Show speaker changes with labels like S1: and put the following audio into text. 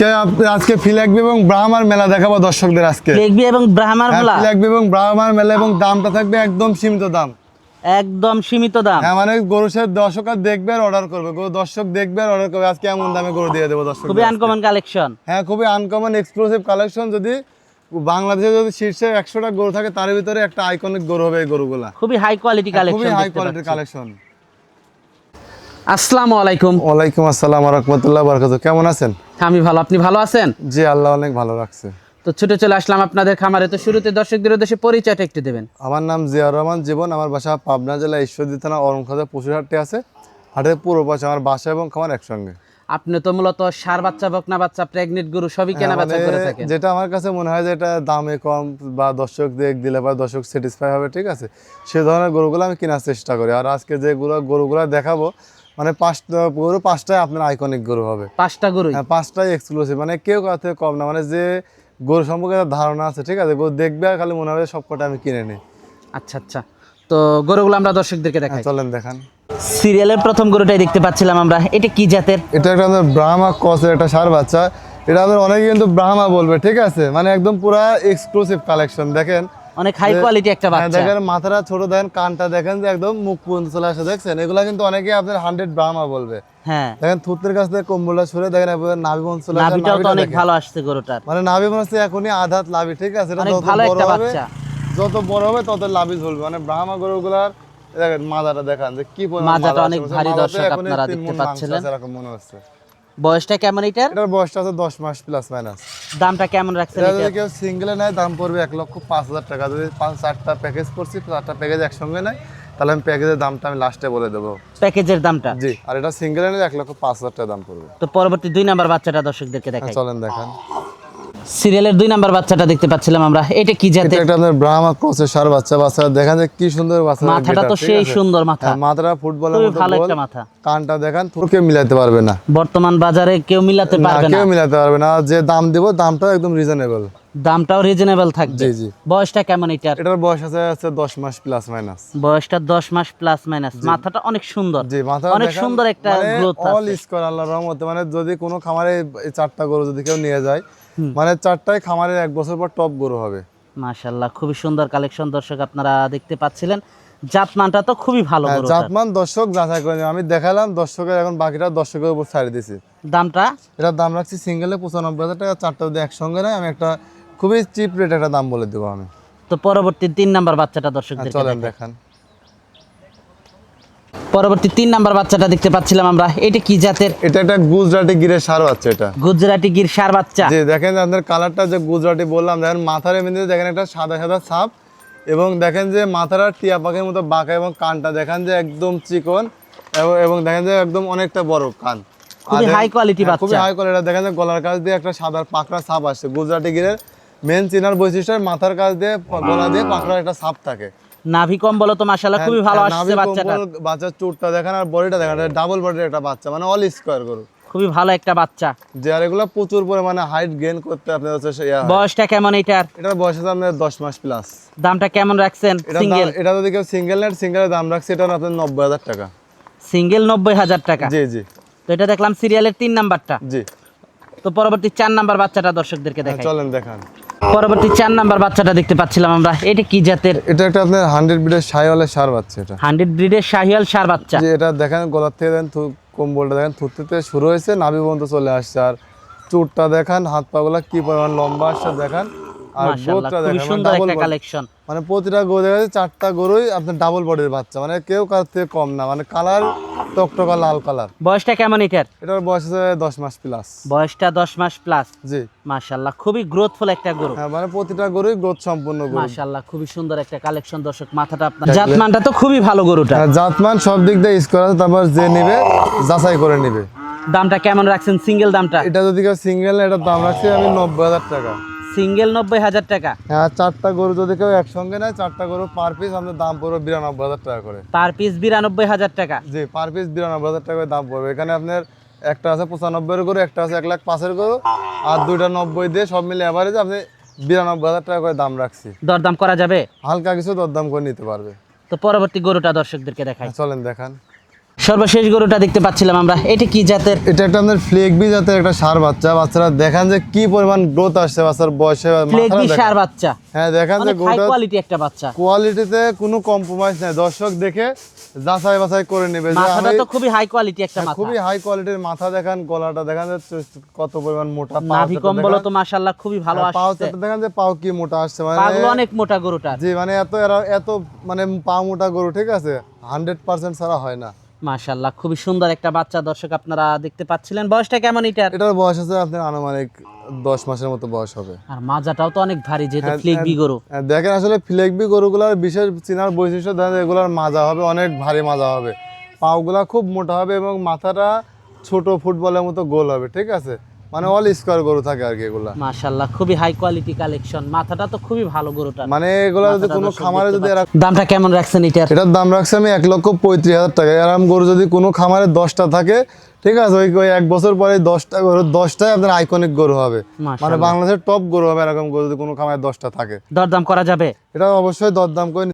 S1: আজকে আজকে ফিলাকবি এবং ব্রাহ্মার মেলা দেখাবো দর্শকদের আজকে।
S2: দেখবি এবং ব্রাহ্মার
S1: হ্যাঁ,
S2: গুলা
S1: ফিলাকবি এবং ব্রাহ্মার মেলা এবং দামটা থাকবে একদম সীমিত দাম।
S2: একদম সীমিত দাম।
S1: হ্যাঁ মানে গরু সে দর্শক আর দেখবে আর অর্ডার করবে। গরু দর্শক দেখবে আর অর্ডার করবে। আজকে এমন দামে গরু দিয়ে দেবো দর্শক
S2: খুবই আনকমন কালেকশন
S1: হ্যাঁ খুবই আনকমন এক্সক্লুসিভ কালেকশন যদি বাংলাদেশে যদি শীর্ষে একশোটা গরু থাকে তার ভিতরে একটা আইকনিক গরু হবে এই গরুগুলা।
S2: খুবই হাই কোয়ালিটি
S1: হ্যাঁ, খুবই
S2: কালেকশন
S1: হাই কোয়ালিটির কালেকশন
S2: আসসালামু আলাইকুম।
S1: ওয়ালাইকুম আসসালাম রহমতুল্লাহ বরকাত কেমন আছেন?
S2: আমি ভালো আপনি ভালো আছেন?
S1: জি আল্লাহ অনেক ভালো রাখছে।
S2: তো ছুটে চলে আসলাম আপনাদের খামারে। তো শুরুতে দর্শকদের উদ্দেশ্যে পরিচয়টা একটু দেবেন।
S1: আমার নাম জিয়াউর রহমান জীবন আমার বাসা পাবনা জেলা ঈশ্বরদী থানা অরমখাজা পশুর হাটটি আছে। হাটের পূর্ব পাশে আমার বাসা এবং খামার একসঙ্গে।
S2: আপনি তো মূলত সার বাচ্চা বকনা বাচ্চা প্রেগনেন্ট গরু সবই কেনা
S1: হ্যাঁ,
S2: বেচা
S1: মানে
S2: করে থাকেন।
S1: যেটা আমার কাছে মনে হয় যে এটা দামে কম বা দর্শক দেখ দিলে বা দর্শক স্যাটিসফাই হবে ঠিক আছে? সে ধরনের গরুগুলো আমি কেনার চেষ্টা করি। আর আজকে যেগুলো গরুগুলো দেখাবো মানে পাঁচটা গরু পাঁচটাই আপনার আইকনিক গরু হবে।
S2: পাঁচটা গরু
S1: হ্যাঁ পাঁচটাই এক্সক্লুসিভ মানে কেউ কাছ থেকে কম না। মানে যে গরু সম্পর্কে ধারণা আছে ঠিক আছে? গরু দেখবে আর খালি মনে হবে সব কটা আমি কিনে নিই।
S2: আচ্ছা আচ্ছা। তো গরুগুলো আমরা দর্শকদেরকে
S1: হ্যাঁ,
S2: দেখাই।
S1: চলেন দেখান।
S2: সিরিয়ালের প্রথম গরুটাই দেখতে পাচ্ছিলাম আমরা। এটা কি জাতের?
S1: এটা একটা আমাদের ব্রাহ্মা কসের একটা সার বাচ্চা। এটা আমাদের অনেকে কিন্তু ব্রাহ্মা বলবে ঠিক আছে? মানে একদম পুরা এক্সক্লুসিভ কালেকশন দেখেন?
S2: অনেক হাই কোয়ালিটি একটা
S1: হ্যাঁ,
S2: বাচ্চা।
S1: দেখেন মাথাটা ছোট দেখেন কানটা দেখেন যে একদম মুখ পর্যন্ত চলে আসে দেখছেন? এগুলা কিন্তু অনেকে আপনার হান্ড্রেড ব্রাহ্মা বলবে।
S2: হ্যাঁ।
S1: দেখেন থুতের কাছ থেকে কম্বলটা সরে দেখেন নাভি বন্ধ চলে আসে
S2: নাভিটাও অনেক ভালো আসছে গরুটার।
S1: মানে নাভি মনে হচ্ছে এখনই আধাত লাভি ঠিক আছে? এটা যত
S2: ভালো
S1: বড়
S2: একটা
S1: হবে
S2: বাচ্চা।
S1: যত বড় হবে তত লাভি ঝুলবে। মানে ব্রাহ্মা গরুগুলার দেখেন মাজাটা দেখান যে কি মাজা
S2: অনেক ভারী দর্শক আপনারা দেখতে পাচ্ছিলেন।
S1: এরকম মনে হচ্ছে।
S2: বয়সটা কেমন এটার?
S1: এটার বয়সটা আছে দশ মাস প্লাস মাইনাস
S2: দামটা কেমন রাখছেন
S1: এটা যদি কেউ সিঙ্গেলে নেয় দাম পড়বে এক লক্ষ পাঁচ হাজার টাকা। যদি পাঁচ চারটা প্যাকেজ করছি চারটা প্যাকেজ একসঙ্গে নেয় তাহলে আমি প্যাকেজের দামটা আমি লাস্টে বলে দেবো।
S2: প্যাকেজের দামটা?
S1: জি আর এটা সিঙ্গেল নেয় এক লক্ষ পাঁচ হাজার টাকা দাম পড়বে।
S2: তো পরবর্তী দুই নাম্বার বাচ্চাটা দর্শকদেরকে দেখাই।
S1: চলেন দেখান।
S2: সিরিয়ালের দুই নাম্বার বাচ্চাটা দেখতে পাচ্ছিলাম আমরা। এটা কি
S1: এটা
S2: জাতের
S1: একটা আপনার ব্রাহ্মা ক্রসের সার বাচ্চা। বাচ্চা দেখেন যে কি সুন্দর বাচ্চা
S2: মাথাটা তো সেই সুন্দর মাথা।
S1: মাথাটা ফুটবলের মতো
S2: ভালো একটা মাথা।
S1: কানটা দেখেন তোকে কেউ মিলাতে পারবে না।
S2: বর্তমান বাজারে কেউ মিলাতে পারবে না।
S1: কেউ মিলাতে পারবে না। যে দাম দিব দামটা একদম রিজনেবল
S2: দামটাও রিজনেবল থাকবে।
S1: জি জি।
S2: বয়সটা কেমন এটার?
S1: এটার বয়স আছে আছে দশ মাস প্লাস মাইনাস
S2: বয়সটা দশ মাস প্লাস মাইনাস মাথাটা অনেক সুন্দর।
S1: জি মাথা
S2: অনেক সুন্দর একটা গ্রোথ আছে।
S1: অল স্কোয়ার আল্লাহর রহমতে। মানে যদি কোনো খামারে এই চারটা গরু যদি কেউ নিয়ে যায় মানে চারটায় খামারের এক বছর পর টপ গরু হবে।
S2: মাশাল্লাহ খুবই সুন্দর কালেকশন দর্শক আপনারা দেখতে পাচ্ছিলেন। জাতমানটা তো খুবই ভালো
S1: হ্যাঁ,
S2: গরুটার।
S1: জাতমান দর্শক যাচাই করে আমি দেখালাম দর্শকের এখন বাকিটা দর্শকের উপর ছাড়ে দিছি।
S2: দামটা?
S1: এটা দাম রাখছি সিঙ্গেলে পঁচানব্বই হাজার টাকা চারটা যদি একসঙ্গে নেয় আমি একটা খুবই চিপ রেট একটা দাম বলে দেবো আমি।
S2: তো পরবর্তী তিন নাম্বার বাচ্চাটা
S1: হ্যাঁ,
S2: দর্শকদের
S1: চলেন দেখান।
S2: পরবর্তী তিন নাম্বার বাচ্চাটা দেখতে পাচ্ছিলাম আমরা। এটা কি জাতের?
S1: এটা একটা গুজরাটি গিরের সার আছে এটা।
S2: গুজরাটি গির সার বাচ্চা।
S1: যে দেখেন আপনার কালারটা যে গুজরাটি বললাম দেখেন মাথার এমনিতে দেখেন একটা সাদা সাদা ছাপ এবং দেখেন যে মাথাটা টিয়া পাখির মতো বাঁকা এবং কানটা দেখেন যে একদম চিকন এবং- দেখেন যে একদম অনেকটা বড় কান।
S2: খুবই
S1: আর
S2: high quality
S1: হ্যাঁ, খুবই হাই কোয়ালিটি দেখেন যে গলার কাছ দিয়ে একটা সাদা পাকড়া ছাপ আসছে গুজরাটি গিরের। মেন চিনার বৈশিষ্ট্য মাথার কাছ দিয়ে গলা দিয়ে পাকড়ার একটা ছাপ থাকে।
S2: নাভি কম বলো তো মাশাল্লাহ খুবই ভালো
S1: হ্যাঁ,
S2: আসছে বাচ্চাটা
S1: কম্বল, বাচ্চার চুটটা দেখেন আর বডিটা দেখেন ডাবল বডির একটা বাচ্চা মানে অল স্কোয়ার গরু।
S2: খুবই ভালো একটা বাচ্চা।
S1: যে আর এগুলো প্রচুর পরিমাণে হাইট গেইন করতে আপনার হচ্ছে হয়।
S2: বয়সটা কেমন এটার?
S1: এটার বয়স আছে আপনার দশ মাস প্লাস
S2: দামটা কেমন রাখছেন? সিঙ্গেল
S1: এটা যদি কেউ সিঙ্গেল নেট সিঙ্গেলের দাম রাখছে এটা আপনার নব্বই হাজার টাকা।
S2: সিঙ্গেল নব্বই হাজার টাকা?
S1: জি জি।
S2: তো এটা দেখলাম সিরিয়ালের তিন নাম্বারটা।
S1: জি।
S2: তো পরবর্তী চার নাম্বার বাচ্চাটা দর্শকদেরকে
S1: হ্যাঁ,
S2: দেখাই।
S1: চলেন দেখান।
S2: পরবর্তী চার নাম্বার বাচ্চাটা দেখতে পাচ্ছিলাম আমরা। এটা কি জাতের?
S1: এটা একটা আপনার হান্ড্রেড ব্রিডের শাহিওয়ালের সার বাচ্চা এটা।
S2: হান্ড্রেড ব্রিডের শাহিওয়াল সার বাচ্চা।
S1: যে এটা দেখেন গলার থেকে দেন কম্বলটা দেখেন থুততে শুরু হয়েছে নাভি পর্যন্ত চলে আসছে। আর চুটটা দেখান হাত পাগুলা কি পরিমাণ লম্বা আসছে দেখান।
S2: মাশাআল্লাহ সুন্দর একটা কালেকশন
S1: মানে প্রতিটা গরু দেখা যাচ্ছে চারটা গরুই আপনার ডাবল বডির বাচ্চা মানে কেউ কার থেকে কম না মানে কালার টকটকা লাল কালার।
S2: বয়সটা কেমন এটার?
S1: এটার বয়স আছে দশ মাস প্লাস
S2: বয়সটা দশ মাস প্লাস
S1: জি।
S2: মাশাল্লাহ খুবই গ্রোথফুল একটা গরু।
S1: হ্যাঁ মানে প্রতিটা গরুই গ্রোথ সম্পূর্ণ গরু।
S2: মাশাল্লাহ খুবই সুন্দর একটা কালেকশন দর্শক মাথাটা আপনার জাতমানটা তো খুবই ভালো গরুটা।
S1: হ্যাঁ, জাতমান সব দিক দিয়ে স্কোয়ার আছে তারপর যে নিবে যাচাই করে নিবে।
S2: দামটা কেমন রাখছেন? সিঙ্গেল দামটা?
S1: এটা যদি কেউ সিঙ্গেল এটার দাম রাখছি আমি নব্বই হাজার টাকা।
S2: সিঙ্গেল নব্বই হাজার টাকা।
S1: হ্যাঁ চারটা গরু যদি কেউ একসঙ্গে নেয় চারটা গরু পার পিস আমাদের দাম পড়বে বিরানব্বই হাজার টাকা করে।
S2: পার পিস বিরানব্বই হাজার টাকা।
S1: জি পার পিস বিরানব্বই হাজার টাকা দাম পড়বে। এখানে আপনার একটা আছে পঁচানব্বইয়ের গরু একটা আছে এক লাখ পাঁচের গরু আর দুইটা নব্বই দিয়ে সব মিলে অ্যাভারেজ আপনি বিরানব্বই হাজার টাকা করে দাম রাখছি।
S2: দরদাম করা যাবে?
S1: হালকা কিছু দরদাম করে নিতে পারবে।
S2: তো পরবর্তী গরুটা দর্শকদেরকে দেখাই।
S1: হ্যাঁ, চলেন দেখান।
S2: সর্বশেষ গরুটা দেখতে পাচ্ছিলাম আমরা। এটা কি জাতের?
S1: এটা একটা আপনার ফ্লেগবি জাতের একটা সার বাচ্চা। বাচ্চারা দেখান যে কি পরিমাণ গ্রোথ আসছে বাচ্চার বয়সে
S2: ফ্লেগবি সার বাচ্চা।
S1: হ্যাঁ দেখান যে গরুটা
S2: কোয়ালিটি একটা বাচ্চা।
S1: কোয়ালিটিতে কোনো কম্প্রোমাইজ নাই। দর্শক দেখে যাচাই বাছাই করে নেবে
S2: মাথাটা তো খুবই হাই কোয়ালিটি একটা
S1: হ্যাঁ,
S2: মাথা।
S1: খুবই হাই কোয়ালিটির মাথা দেখান গলাটা দেখান যে কত পরিমাণ মোটা পা
S2: নাভি কম্বল তো মাশাআল্লাহ খুবই ভালো
S1: হ্যাঁ, পাও
S2: আসছে।
S1: চারটা দেখান যে পাও কি মোটা আসছে। মানে
S2: পাগুলো অনেক মোটা গরুটা
S1: জি মানে এত এত মানে পা মোটা গরু ঠিক আছে? হান্ড্রেড পার্সেন্ট ছাড়া হয় না।
S2: মাশাআল্লাহ খুবই সুন্দর একটা বাচ্চা দর্শক আপনারা দেখতে পাচ্ছিলেন। বয়সটা কেমন এটার?
S1: এটার বয়স আছে আপনার আনুমানিক দশ মাসের মতো বয়স হবে।
S2: আর মাজাটাও তো অনেক ভারী যেহেতু ফ্লেকবি গরু।
S1: হ্যাঁ, দেখেন আসলে ফ্লেগবি গরুগুলোর বিশেষ চিনার বৈশিষ্ট্য দেখেন এগুলোর মাজা হবে অনেক ভারী মাজা হবে। পাগুলা খুব মোটা হবে এবং মাথাটা ছোট ফুটবলের মতো গোল হবে ঠিক আছে? মানে অল স্কোয়ার গরু থাকে আর কি এগুলা।
S2: মাশাআল্লাহ খুবই হাই কোয়ালিটি কালেকশন মাথাটা তো খুবই ভালো গরুটার।
S1: মানে এগুলা যদি কোনো খামারে যদি
S2: দামটা কেমন রাখছেন এটার?
S1: এটার দাম রাখছে আমি এক লক্ষ পঁয়ত্রিশ হাজার টাকা। এরম গরু যদি কোনো খামারে দশটা থাকে ঠিক আছে ওই ওই এক বছর পরে দশটা গরু দশটাই আপনার আইকনিক গরু হবে। মানে বাংলাদেশের টপ গরু হবে এরকম গরু যদি কোনো খামারে দশটা থাকে।
S2: দরদাম করা যাবে?
S1: এটা অবশ্যই দরদাম করে